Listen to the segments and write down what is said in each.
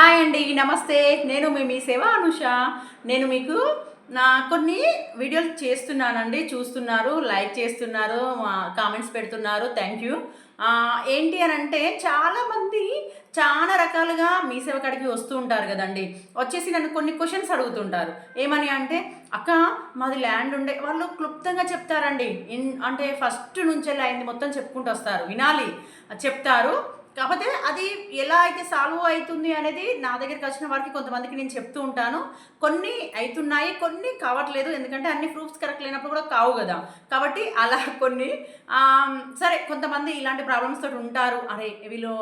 Hi అండి నమస్తే. నేను మీ మీ సేవ అనుష. నేను మీకు నా కొన్ని వీడియోలు చేస్తున్నానండి. చూస్తున్నారు లైక్ చేస్తున్నారు కామెంట్స్ పెడుతున్నారు. థ్యాంక్ యూ ఏంటి అని అంటే చాలామంది చాలా రకాలుగా మీ సేవ కాడికి వస్తూ ఉంటారు కదండి. వచ్చేసి నన్ను కొన్ని క్వశ్చన్స్ అడుగుతుంటారు. ఏమని అంటే అక్క మాది ల్యాండ్ ఉండే. వాళ్ళు క్లుప్తంగా చెప్తారండి. ఇన్ అంటే ఫస్ట్ నుంచి అయింది మొత్తం చెప్పుకుంటూ వస్తారు. వినాలి. చెప్తారు. కాకపోతే అది ఎలా అయితే సాల్వ్ అవుతుంది అనేది నా దగ్గరికి వచ్చిన వారికి కొంతమందికి నేను చెప్తూ ఉంటాను. కొన్ని అవుతున్నాయి కొన్ని కావట్లేదు. ఎందుకంటే అన్ని ప్రూఫ్స్ కరెక్ట్ లేనప్పుడు కూడా కావు కదా. కాబట్టి అలా కొన్ని సరే కొంతమంది ఇలాంటి ప్రాబ్లమ్స్ తోటి ఉంటారు. అరే వీళ్ళు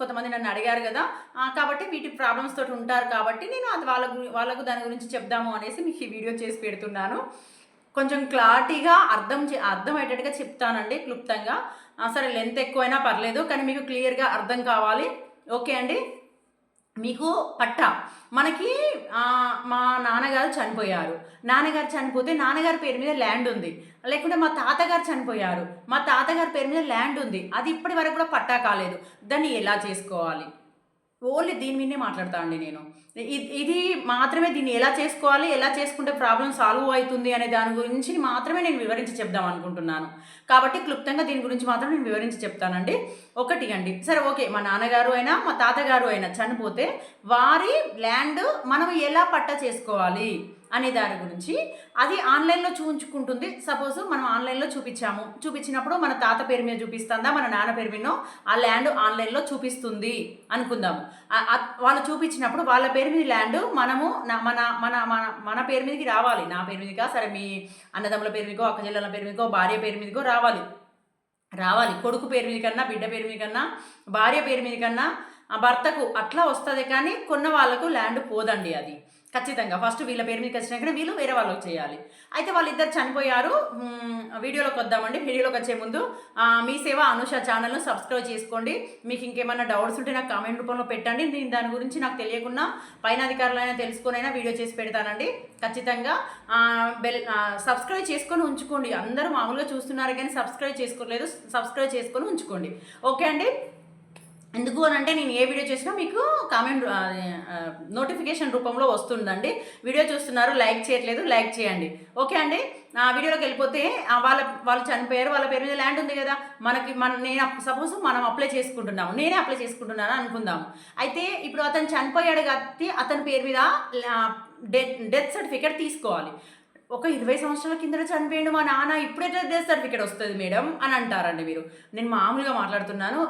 కొంతమంది నన్ను అడిగారు కదా. కాబట్టి వీటి ప్రాబ్లమ్స్ తోటి ఉంటారు కాబట్టి నేను అది వాళ్ళ వాళ్ళకు దాని గురించి చెప్దాము అనేసి మీకు ఈ వీడియో చేసి పెడుతున్నాను. కొంచెం క్లారిటీగా అర్థం చే అర్థమయ్యేటట్టుగా చెప్తానండి క్లుప్తంగా. సరే లెంత్ ఎక్కువైనా పర్లేదు కానీ మీకు క్లియర్గా అర్థం కావాలి. ఓకే అండి? మీకు పట్ట. మనకి మా నాన్నగారు చనిపోయారు. నాన్నగారు చనిపోతే నాన్నగారి పేరు మీద ల్యాండ్ ఉంది. లేకుంటే మా తాతగారు చనిపోయారు. మా తాతగారి పేరు మీద ల్యాండ్ ఉంది. అది ఇప్పటి వరకు కూడా పట్టా కాలేదు. దాన్ని ఎలా చేసుకోవాలి? ఓన్లీ దీని మీదనే మాట్లాడతా అండి నేను. ఇది మాత్రమే దీన్ని ఎలా చేసుకోవాలి ఎలా చేసుకుంటే ప్రాబ్లం సాల్వ్ అవుతుంది అనే దాని గురించి మాత్రమే నేను వివరించి చెప్దాం అనుకుంటున్నాను. కాబట్టి క్లుప్తంగా దీని గురించి మాత్రం నేను వివరించి చెప్తానండి. ఒకటి అండి. సరే ఓకే. మా నాన్నగారు అయినా మా తాతగారు అయినా చనిపోతే వారి ల్యాండ్ మనం ఎలా పట్ట చేసుకోవాలి అనే దాని గురించి అది ఆన్లైన్లో చూపించుకుంటుంది. సపోజ్ మనం ఆన్లైన్లో చూపించాము. చూపించినప్పుడు మన తాత పేరు మీద చూపిస్తుందా మన నాన్న పేరు మీద ఆ ల్యాండ్ ఆన్లైన్లో చూపిస్తుంది అనుకుందాము. వాళ్ళు చూపించినప్పుడు వాళ్ళ పేరు పేరు మీద ల్యాండ్ మనము మన మన మన మన పేరు మీదకి రావాలి. నా పేరు మీదకా సరే మీ అన్నదమ్ముల పేరు మీదకో అక్క చెల్లెల పేరు మీదకో భార్య పేరు మీదకో రావాలి. రావాలి. కొడుకు పేరు మీద కన్నా బిడ్డ పేరు మీద కన్నా భార్య పేరు మీద కన్నా భర్తకు అట్లా వస్తుంది కానీ కొన్న వాళ్ళకు ల్యాండ్ పోదండి అది. ఖచ్చితంగా. ఫస్ట్ వీళ్ళ పేరు మీదకి వచ్చినాకనే వీళ్ళు వేరే వాళ్ళకి చేయాలి అయితే వాళ్ళిద్దరు చనిపోయారు. వీడియోలోకి వద్దామండి. వీడియోలోకి వచ్చే ముందు మీ సేవ అనుష ఛానల్ను సబ్స్క్రైబ్ చేసుకోండి. మీకు ఇంకేమైనా డౌట్స్ ఉంటే నాకు కామెంట్ రూపంలో పెట్టండి. నేను దాని గురించి నాకు తెలియకుండా పైన అధికారులైనా తెలుసుకొనైనా వీడియో చేసి పెడతానండి. ఖచ్చితంగా బెల్ సబ్స్క్రైబ్ చేసుకొని ఉంచుకోండి. అందరూ మామూలుగా చూస్తున్నారు కానీ సబ్స్క్రైబ్ చేసుకోలేదు. సబ్స్క్రైబ్ చేసుకొని ఉంచుకోండి. ఓకే అండి? ఎందుకు అని అంటే నేను ఏ వీడియో చేసినా మీకు కామెంట్ నోటిఫికేషన్ రూపంలో వస్తుందండి. వీడియో చూస్తున్నారు లైక్ చేయట్లేదు లైక్ చేయండి. ఓకే అండి? ఆ వీడియోలోకి వెళ్ళిపోతే వాళ్ళ వాళ్ళు చనిపోయారు వాళ్ళ పేరు మీద ల్యాండ్ ఉంది కదా. మనకి మన నేను సపోజ్ మనం అప్లై చేసుకుంటున్నాము. నేనే అప్లై చేసుకుంటున్నాను అనుకుందాము. అయితే ఇప్పుడు అతను చనిపోయాడు కాబట్టి అతని పేరు మీద డెత్ డెత్ సర్టిఫికేట్ తీసుకోవాలి. ఒక ఇరవై సంవత్సరాల కింద చనిపోయిండు మా నాన్న ఇప్పుడే డెత్ సర్టిఫికేట్ వస్తుంది మేడం అని అంటారండి మీరు. నేను మామూలుగా మాట్లాడుతున్నాను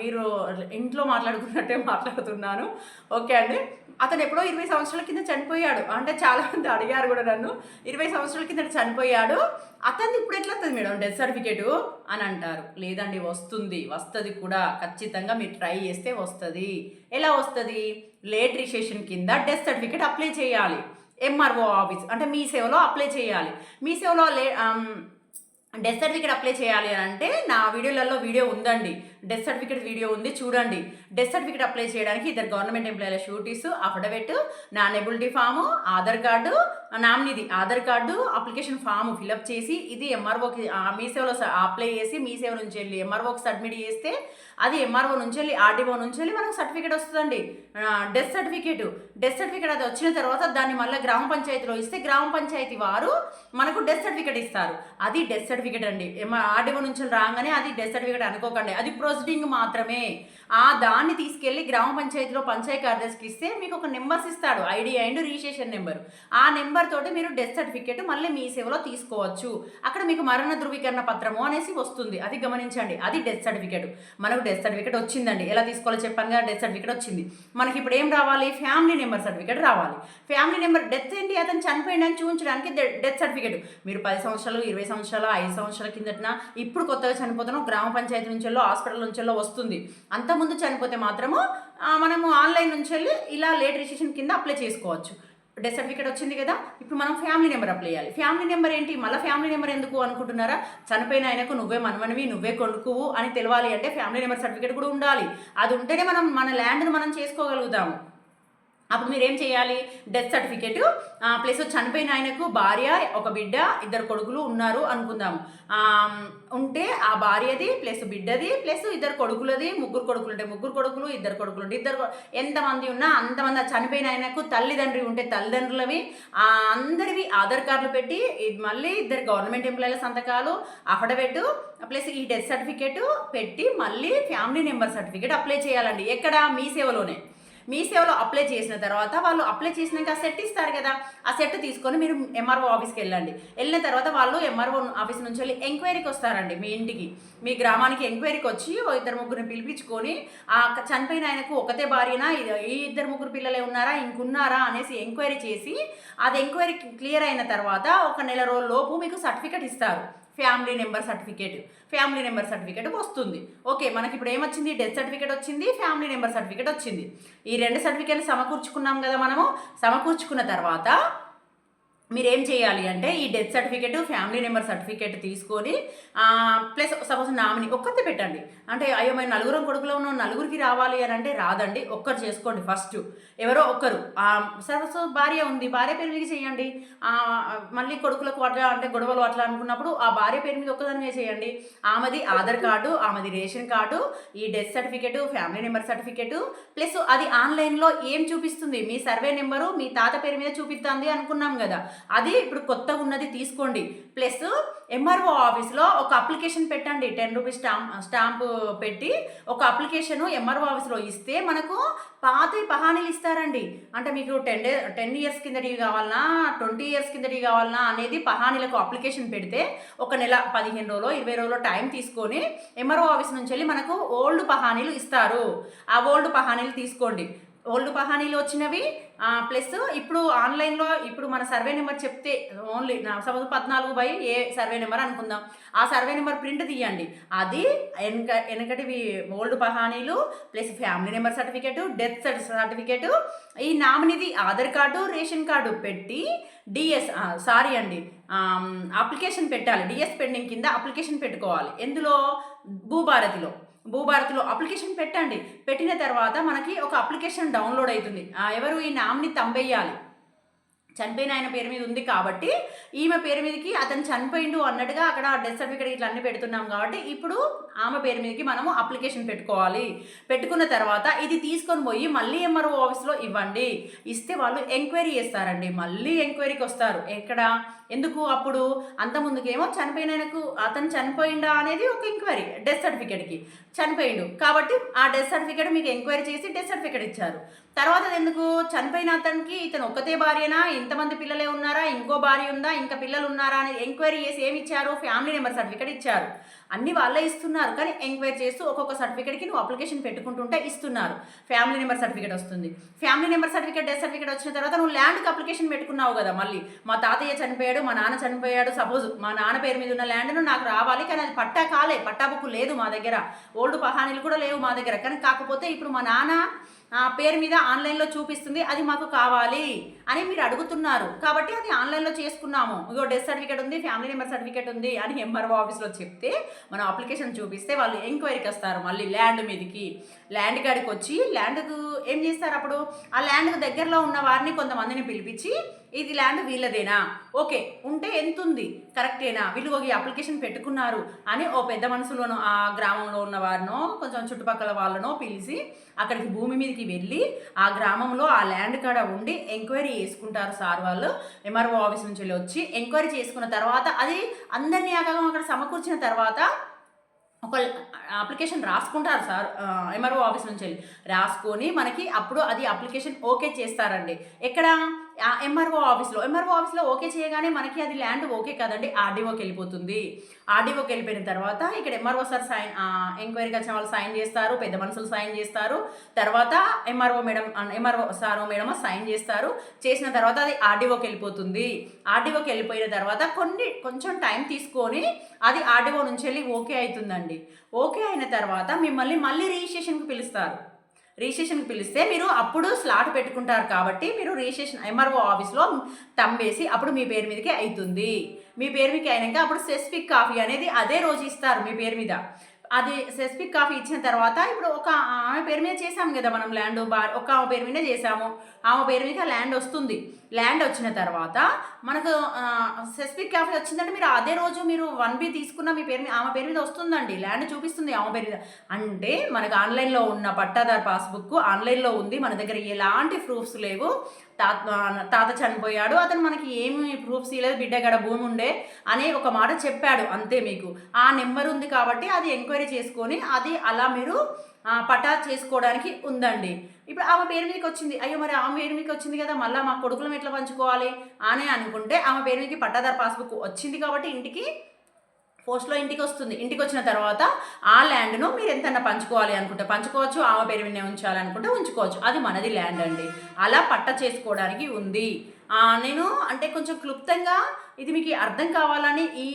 మీరు ఇంట్లో మాట్లాడుకున్నట్టే మాట్లాడుతున్నాను. ఓకే అండి? అతను ఎప్పుడో ఇరవై సంవత్సరాల కింద చనిపోయాడు. అంటే చాలా మంది అడిగారు కూడా నన్ను ఇరవై సంవత్సరాల కింద చనిపోయాడు అతన్ని ఇప్పుడు ఎట్లా వస్తుంది మేడం డెత్ సర్టిఫికేటు అని అంటారు. లేదండి వస్తుంది వస్తుంది కూడా ఖచ్చితంగా మీరు ట్రై చేస్తే వస్తుంది. ఎలా వస్తుంది? లేట్ రిజిస్ట్రేషన్ కింద డెత్ సర్టిఫికేట్ అప్లై చేయాలి. ఎంఆర్ఓ ఆఫీస్ అంటే మీ సేవలో అప్లై చేయాలి. మీ సేవలో లే డెత్ సర్టిఫికేట్ అప్లై చేయాలి అని అంటే నా వీడియోలలో వీడియో ఉందండి. డెత్ సర్టిఫికేట్ వీడియో ఉంది చూడండి. డెత్ సర్టిఫికేట్ అప్లై చేయడానికి ఇద్దరు గవర్నమెంట్ ఎంప్లాయీల షూటీస్ affidavit non availability form Aadhaar card నామినిది Aadhaar card application form fill up చేసి ఇది ఎంఆర్ఓకి మీ సేవలో అప్లై చేసి మీ సేవ నుంచి వెళ్ళి ఎంఆర్ఓకి సబ్మిట్ చేస్తే అది ఎంఆర్ఓ నుంచి వెళ్ళి ఆర్డీఓ నుంచి వెళ్ళి మనకు సర్టిఫికేట్ వస్తుందండి. డెత్ సర్టిఫికేట్ డెత్ సర్టిఫికేట్ అది వచ్చిన తర్వాత దాన్ని మళ్ళీ గ్రామ పంచాయతీలో ఇస్తే గ్రామ పంచాయతీ వారు మనకు డెత్ సర్టిఫికేట్ ఇస్తారు. అది డెత్ సర్టిఫికేట్ అండి. ఆర్డీఓ నుంచి రాగానే అది డెత్ సర్టిఫికేట్ అనుకోకండి. అది ప్రొసీడింగ్ మాత్రమే. ఆ దాన్ని తీసుకెళ్ళి గ్రామ పంచాయతీలో పంచాయతీ కార్యదర్శికి ఇస్తే మీకు ఒక నెంబర్స్ ఇస్తాడు. ID and registration number. ఆ నెంబర్ తోటి మీరు డెత్ సర్టిఫికేట్ మళ్ళీ మీ సేవలో తీసుకోవచ్చు. అక్కడ మీకు మరణ ధృవీకరణ పత్రము అనేసి వస్తుంది. అది గమనించండి. అది డెత్ సర్టిఫికేట్. మనకు డెత్ సర్టిఫికేట్ వచ్చిందండి. ఎలా తీసుకోవాలో చెప్పాను కదా డెత్ సర్టిఫికేట్ వచ్చింది. మనకి ఇప్పుడు ఏం రావాలి? ఫ్యామిలీ నెంబర్ సర్టిఫికేట్ రావాలి. ఫ్యామిలీ నెంబర్ డెత్ ఏంటి? అతను చనిపోయిందని చూపించడానికి డెత్ సర్టిఫికేట్. మీరు పది సంవత్సరాలు ఇరవై సంవత్సరాలు ఐదు సంవత్సరాల కిందట ఇప్పుడు కొత్తగా చనిపోతున్నాం గ్రామ పంచాయతీ నుంచెల్లో హాస్పిటల్ నుంచెల్లో వస్తుంది. అంతకుముందు చనిపోతే మాత్రము మనము ఆన్లైన్ నుంచి వెళ్ళి ఇలా లేట్ రిజిస్ట్రేషన్ కింద అప్లై చేసుకోవచ్చు. డెత్ సర్టిఫికేట్ వచ్చింది కదా ఇప్పుడు మనం ఫ్యామిలీ నెంబర్ అప్లై చేయాలి. ఫ్యామిలీ నెంబర్ ఏంటి? మళ్ళీ ఫ్యామిలీ నెంబర్ ఎందుకు అనుకుంటున్నారా? చనిపోయిన ఆయనకు నువ్వే మనవనివి నువ్వే కొడుకువు అని తెలవాలి అంటే ఫ్యామిలీ నెంబర్ సర్టిఫికేట్ కూడా ఉండాలి. అది ఉంటేనే మనం మన ల్యాండ్ను మనం చేసుకోగలుగుతాము. అప్పుడు మీరు ఏం చేయాలి డెత్ సర్టిఫికేట్ ప్లస్ చనిపోయిన ఆయనకు భార్య ఒక బిడ్డ ఇద్దరు కొడుకులు ఉన్నారు అనుకుందాం. ఉంటే ఆ భార్యది ప్లస్ బిడ్డది ప్లస్ ఇద్దరు కొడుకులది ముగ్గురు కొడుకులు ఉంటే ముగ్గురు కొడుకులు ఇద్దరు కొడుకులు ఉంటే ఇద్దరు ఎంతమంది ఉన్నా అంతమంది ఆ చనిపోయిన ఆయనకు తల్లిదండ్రి ఉంటే తల్లిదండ్రులవి. అందరివి ఆధార్ కార్డులు పెట్టి మళ్ళీ ఇద్దరు గవర్నమెంట్ ఎంప్లాయీల సంతకాలు అఫిడవిట్ ప్లస్ ఈ డెత్ సర్టిఫికేట్ పెట్టి మళ్ళీ ఫ్యామిలీ నెంబర్ సర్టిఫికేట్ అప్లై చేయాలండి. ఎక్కడ? మీ సేవలోనే. మీ సేవలో అప్లై చేసిన తర్వాత వాళ్ళు అప్లై చేసినాక ఆ సెట్ ఇస్తారు కదా. ఆ సెట్ తీసుకొని మీరు ఎంఆర్ఓ ఆఫీస్కి వెళ్ళండి. వెళ్ళిన తర్వాత వాళ్ళు ఎంఆర్ఓ ఆఫీస్ నుంచి వెళ్ళి ఎంక్వైరీకి వస్తారండి మీ ఇంటికి. మీ గ్రామానికి ఎంక్వైరీకి వచ్చి ఓ ఇద్దరు ముగ్గురిని పిలిపించుకొని ఆ చనిపోయిన ఆయనకు ఒకతే భార్యనా ఈ ఇద్దరు ముగ్గురు పిల్లలే ఉన్నారా ఇంకున్నారా అనేసి ఎంక్వైరీ చేసి అది ఎంక్వైరీ క్లియర్ అయిన తర్వాత ఒక నెల రోజుల లోపు మీకు సర్టిఫికెట్ ఇస్తారు. Family number certificate family number certificate వస్తుంది. ఓకే మనకి ఇప్పుడు ఏమొచ్చింది? డెత్ సర్టిఫికేట్ వచ్చింది ఫ్యామిలీ నెంబర్ సర్టిఫికేట్ వచ్చింది. ఈ రెండు సర్టిఫికేట్లు సమకూర్చుకున్నాం కదా మనము. సమకూర్చుకున్న తర్వాత మీరు ఏం చేయాలి అంటే ఈ death certificate family number certificate తీసుకొని ప్లస్ సపోజ్ నామిని ఒక్కతే పెట్టండి. అంటే అయ్యో మేము నలుగురం కొడుకులో ఉన్న నలుగురికి రావాలి అని అంటే రాదండి ఒక్కరు చేసుకోండి ఫస్ట్. ఎవరో ఒక్కరు. సపోజ్ భార్య ఉంది భార్య పేరు మీద చేయండి. మళ్ళీ కొడుకులకు అట్లా అంటే గొడవలు అట్లా అనుకున్నప్పుడు ఆ భార్య పేరు మీద ఒక్కదాని చేయండి. ఆమెది ఆధార్ కార్డు ఆమెది రేషన్ కార్డు ఈ death certificate family number certificate plus అది ఆన్లైన్లో ఏం చూపిస్తుంది? మీ సర్వే నెంబరు మీ తాత పేరు మీద చూపిస్తుంది అనుకున్నాం కదా. అది ఇప్పుడు కొత్తగా ఉన్నది తీసుకోండి. ప్లస్ ఎంఆర్ఓ ఆఫీస్లో ఒక అప్లికేషన్ పెట్టండి. టెన్ రూపీస్ స్టాంప్ స్టాంపు పెట్టి ఒక అప్లికేషన్ ఎంఆర్ఓ ఆఫీస్లో ఇస్తే మనకు పాత పహానీలు ఇస్తారండి. అంటే మీకు టెన్ డే టెన్ ఇయర్స్ కిందటివి కావాలన్నా ట్వంటీ ఇయర్స్ కిందటివి కావాలన్నా అనేది పహానీలకు అప్లికేషన్ పెడితే ఒక నెల పదిహేను రోజులు ఇరవై రోజులు టైం తీసుకొని ఎంఆర్ఓ ఆఫీస్ నుంచి వెళ్ళి మనకు ఓల్డ్ పహానీలు ఇస్తారు. ఆ ఓల్డ్ పహానీలు తీసుకోండి. ఓల్డ్ పహానీలు వచ్చినవి ప్లస్ ఇప్పుడు ఆన్లైన్లో ఇప్పుడు మన సర్వే నెంబర్ చెప్తే ఓన్లీ సపోజ్ పద్నాలుగు బై ఏ సర్వే నెంబర్ అనుకుందాం. ఆ సర్వే నెంబర్ ప్రింట్ తీయండి. అది వెనక వెనకటివి old పహానీలు plus family number certificate death certificate ఈ నామినిది ఆధార్ కార్డు రేషన్ కార్డు పెట్టి డిఎస్ సారీ అండి అప్లికేషన్ పెట్టాలి. డిఎస్ పెండింగ్ కింద అప్లికేషన్ పెట్టుకోవాలి. ఎందులో? భూభారతిలో. భూభారతిలో అప్లికేషన్ పెట్టండి. పెట్టిన తర్వాత మనకి ఒక అప్లికేషన్ డౌన్లోడ్ అవుతుంది. ఆ, ఎవరు ఈ నామ్ని తంబెయ్యాలి? చనిపోయిన ఆయన పేరు మీద ఉంది కాబట్టి ఈమె పేరు మీదకి అతను చనిపోయిండు అన్నట్టుగా అక్కడ డెత్ సర్టిఫికేట్ ఇట్లా అన్ని పెడుతున్నాం కాబట్టి ఇప్పుడు ఆమె పేరు మీదకి మనము అప్లికేషన్ పెట్టుకోవాలి. పెట్టుకున్న తర్వాత ఇది తీసుకొని పోయి మళ్ళీ ఎంఆర్ఓ ఆఫీస్లో ఇవ్వండి. ఇస్తే వాళ్ళు ఎంక్వైరీ చేస్తారండి. మళ్ళీ ఎంక్వైరీకి వస్తారు. ఎక్కడ? ఎందుకు? అప్పుడు అంత ముందుకేమో చనిపోయిన ఆయనకు అతను చనిపోయిండా అనేది ఒక ఎంక్వైరీ డెత్ సర్టిఫికేట్కి చనిపోయిండు. కాబట్టి ఆ డెత్ సర్టిఫికేట్ మీకు ఎంక్వైరీ చేసి డెత్ సర్టిఫికేట్ ఇచ్చారు. తర్వాత అది ఎందుకు? చనిపోయిన అతనికి ఇతను ఒక్కతే భార్యనా? ఇంతమంది పిల్లలే ఉన్నారా? ఇంకో భార్య ఉందా? ఇంకా పిల్లలు ఉన్నారా? అని ఎంక్వైరీ చేసి ఏమి ఇచ్చారు? ఫ్యామిలీ నెంబర్ సర్టిఫికేట్ ఇచ్చారు. అన్ని వాళ్ళే ఇస్తున్నారు. కానీ ఎంక్వైరీ చేస్తూ ఒక్కొక్క సర్టిఫికేట్కి నువ్వు అప్లికేషన్ పెట్టుకుంటుంటే ఇస్తున్నారు. ఫ్యామిలీ నెంబర్ సర్టిఫికేట్ వస్తుంది. Family number certificate death certificate వచ్చిన తర్వాత నువ్వు ల్యాండ్కి అప్లికేషన్ పెట్టుకున్నావు కదా మళ్ళీ. మా తాతయ్య చనిపోయాడు మా నాన్న చనిపోయాడు. సపోజ్ మా నాన్న పేరు మీద ఉన్న ల్యాండ్ను నాకు రావాలి కానీ అది పట్టా కాలే. పట్టా బుక్ లేదు మా దగ్గర. ఓల్డ్ పహానీలు కూడా లేవు మా దగ్గర. కానీ కాకపోతే ఇప్పుడు మా నాన్న పేరు మీద ఆన్లైన్లో చూపిస్తుంది అది మాకు కావాలి అని మీరు అడుగుతున్నారు. కాబట్టి అది ఆన్లైన్లో చేసుకున్నాము. ఇగో డెత్ సర్టిఫికేట్ ఉంది ఫ్యామిలీ నెంబర్ సర్టిఫికేట్ ఉంది అని ఎంఆర్ఓ ఆఫీస్లో చెప్తే మనం అప్లికేషన్ చూపిస్తే వాళ్ళు ఎంక్వైరీకి వస్తారు మళ్ళీ ల్యాండ్ మీదకి. ల్యాండ్ కాడికి వచ్చి ల్యాండ్కు ఏం చేస్తారు అప్పుడు? ఆ ల్యాండ్కు దగ్గరలో ఉన్న వారిని కొంతమందిని పిలిపించి ఇది ల్యాండ్ వీళ్ళదేనా? ఓకే ఉంటే ఎంత ఉంది కరెక్టేనా? వీళ్ళు ఒక అప్లికేషన్ పెట్టుకున్నారు అని ఓ పెద్ద మనసులోనో ఆ గ్రామంలో ఉన్న వారినో కొంచెం చుట్టుపక్కల వాళ్ళనో పిలిచి అక్కడికి భూమి మీదకి వెళ్ళి ఆ గ్రామంలో ఆ ల్యాండ్ కాడ ఉండి ఎంక్వైరీ చేసుకుంటారు సార్ వాళ్ళు. ఎంఆర్ఓ ఆఫీస్ నుంచి వెళ్ళి వచ్చి ఎంక్వైరీ చేసుకున్న తర్వాత అది అందరినీ అక్కడ అక్కడ సమకూర్చిన తర్వాత ఒక అప్లికేషన్ రాసుకుంటారు సార్. ఎంఆర్ఓ ఆఫీస్ నుంచి వెళ్ళి రాసుకొని మనకి అప్పుడు అది అప్లికేషన్ ఓకే చేస్తారండి. ఎక్కడ? ఎంఆర్ఓ ఆఫీస్లో ఎంఆర్ఓ ఆఫీస్లో ఓకే చేయగానే మనకి అది ల్యాండ్ ఓకే కదండి. ఆర్డీఓకి వెళ్ళిపోతుంది. ఆర్డీఓకి వెళ్ళిపోయిన తర్వాత ఇక్కడ ఎంఆర్ఓ సార్ సైన్ ఎంక్వైరీకి వచ్చిన వాళ్ళు సైన్ చేస్తారు. పెద్ద మనుషులు సైన్ చేస్తారు. తర్వాత MRO madam MRO sir madam sign చేస్తారు. చేసిన తర్వాత అది ఆర్డీఓకి వెళ్ళిపోతుంది. ఆర్డీఓకి వెళ్ళిపోయిన తర్వాత కొన్ని కొంచెం టైం తీసుకొని అది ఆర్డీఓ నుంచి వెళ్ళి ఓకే అవుతుందండి. ఓకే అయిన తర్వాత మిమ్మల్ని మళ్ళీ రిజిస్ట్రేషన్కి పిలుస్తారు. రిజిస్ట్రేషన్కి పిలిస్తే మీరు అప్పుడు స్లాట్ పెట్టుకుంటారు కాబట్టి మీరు రిజిస్ట్రేషన్ ఎంఆర్ఓ ఆఫీస్లో తంబేసి అప్పుడు మీ పేరు మీదకి అవుతుంది. మీ పేరు మీదకి అయినాక అప్పుడు స్పెసిఫిక్ కాపీ అనేది అదే రోజు ఇస్తారు మీ పేరు మీద. అది స్పెసిఫిక్ కాఫీ ఇచ్చిన తర్వాత ఇప్పుడు ఒక ఆమె పేరు మీద చేసాం కదా మనం ల్యాండ్ బా ఒక ఆమె పేరు మీద చేసాము ఆమె పేరు మీద ల్యాండ్ వస్తుంది. ల్యాండ్ వచ్చిన తర్వాత మనకు స్పెసిఫిక్ కాఫీ వచ్చిందంటే మీరు అదే రోజు మీరు వన్ బి తీసుకున్న మీ పేరు మీద ఆమె పేరు మీద వస్తుందండి. ల్యాండ్ చూపిస్తుంది ఆమె పేరు మీద. అంటే మనకు ఆన్లైన్లో ఉన్న పట్టాదారు పాస్బుక్ ఆన్లైన్లో ఉంది. మన దగ్గర ఎలాంటి ప్రూఫ్స్ లేవు. తాత తాత చనిపోయాడు. అతను మనకి ఏమి ప్రూఫ్స్ ఇవ్వలేదు బిడ్డగడ భూమి ఉండే అనే ఒక మాట చెప్పాడు అంతే మీకు. ఆ నెంబర్ ఉంది కాబట్టి అది ఎంక్వైరీ చేసుకొని అది అలా మీరు పటా చేసుకోవడానికి ఉందండి. ఇప్పుడు ఆమె పేరు మీదకి వచ్చింది. అయ్యో మరి ఆమె పేరు మీదకి వచ్చింది కదా. మళ్ళీ మా కొడుకులం ఎట్లా పంచుకోవాలి? అని అనుకుంటే ఆమె పేరు మీదకి పట్టాదారు పాస్బుక్ వచ్చింది కాబట్టి ఇంటికి పోస్ట్లో ఇంటికి వస్తుంది ఇంటికి వచ్చిన తర్వాత ఆ ల్యాండ్ను మీరు ఎంతన్నా పంచుకోవాలి అనుకుంటే పంచుకోవచ్చు ఆమె పేరు మీద ఉంచాలనుకుంటే ఉంచుకోవచ్చు. అది మనది ల్యాండ్ అండి. అలా పట్ట చేసుకోవడానికి ఉంది నేను అంటే కొంచెం క్లుప్తంగా ఇది మీకు అర్థం కావాలని ఈ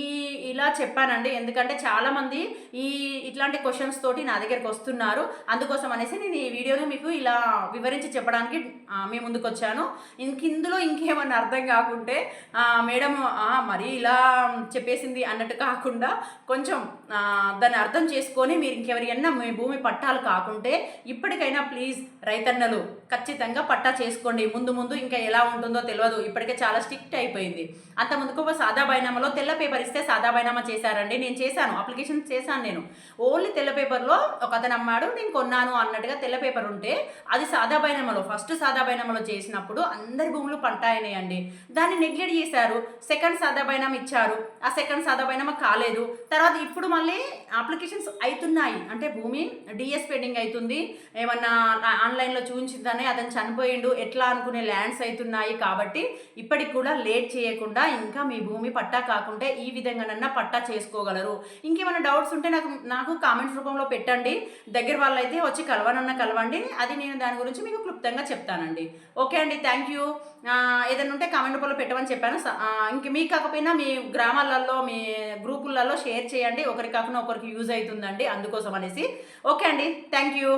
ఇలా చెప్పానండి. ఎందుకంటే చాలామంది ఈ ఇట్లాంటి క్వశ్చన్స్ తోటి నా దగ్గరికి వస్తున్నారు. అందుకోసం అనేసి నేను ఈ వీడియోని మీకు ఇలా వివరించి చెప్పడానికి మీ ముందుకు వచ్చాను. ఇంక ఇందులో ఇంకేమన్నా అర్థం కాకుంటే మేడం మరి ఇలా చెప్పేసింది అన్నట్టు కాకుండా కొంచెం దాన్ని అర్థం చేసుకొని మీరు ఇంకెవరికైనా మీ భూమి పట్టాలు కాకుంటే ఇప్పటికైనా ప్లీజ్ రైతన్నలు ఖచ్చితంగా పట్టా చేసుకోండి. ముందు ముందు ఇంకా ఎలా ఉంటుందో తెలియదు ఇప్పటికే చాలా స్ట్రిక్ట్ అయిపోయింది. అంత ముందుకు సాదా బైనామాలో తెల్ల పేపర్ ఇస్తే సాదా బైనామా చేశారండి. నేను చేశాను అప్లికేషన్ చేశాను నేను. ఓన్లీ తెల్ల పేపర్లో ఒక అతను అమ్మాడు నేను కొన్నాను అన్నట్టుగా తెల్ల పేపర్ ఉంటే అది సాదా బైనామాలో ఫస్ట్ సాదా బైనామాలో చేసినప్పుడు అందరి భూములు పంట అయినాయండి. దాన్ని నెగ్లెక్ట్ చేశారు సెకండ్ సాదా బైనామా ఇచ్చారు. ఆ సెకండ్ సాదా బైనామా కాలేదు. తర్వాత ఇప్పుడు మళ్ళీ అప్లికేషన్స్ అవుతున్నాయి అంటే భూమి డిఎస్ పెండింగ్ అవుతుంది ఏమన్నా ఆన్లైన్లో చూపించిందని అతను చనిపోయిండు ఎట్లా అనుకునే ల్యాండ్స్ అవుతున్నాయి కాబట్టి ఇప్పటికి కూడా లేట్ చేయకుండా ఇంకా మీ భూమి పట్టా కాకుంటే ఈ విధంగానన్నా పట్టా చేసుకోగలరు. ఇంకేమైనా డౌట్స్ ఉంటే నాకు నాకు కామెంట్స్ రూపంలో పెట్టండి. దగ్గర వాళ్ళైతే వచ్చి కలవనన్నా కలవండి. అది నేను దాని గురించి మీకు క్లుప్తంగా చెప్తానండి. ఓకే అండి థ్యాంక్ యూ ఏదైనా ఉంటే కామెంట్ రూపంలో పెట్టమని చెప్పాను. ఇంక మీకు కాకపోయినా మీ గ్రామాలలో మీ గ్రూపులలో షేర్ చేయండి. ఒకరికి కాకుండా ఒకరికి యూజ్ అవుతుందండి అందుకోసం అనేసి. ఓకే అండి థ్యాంక్ యూ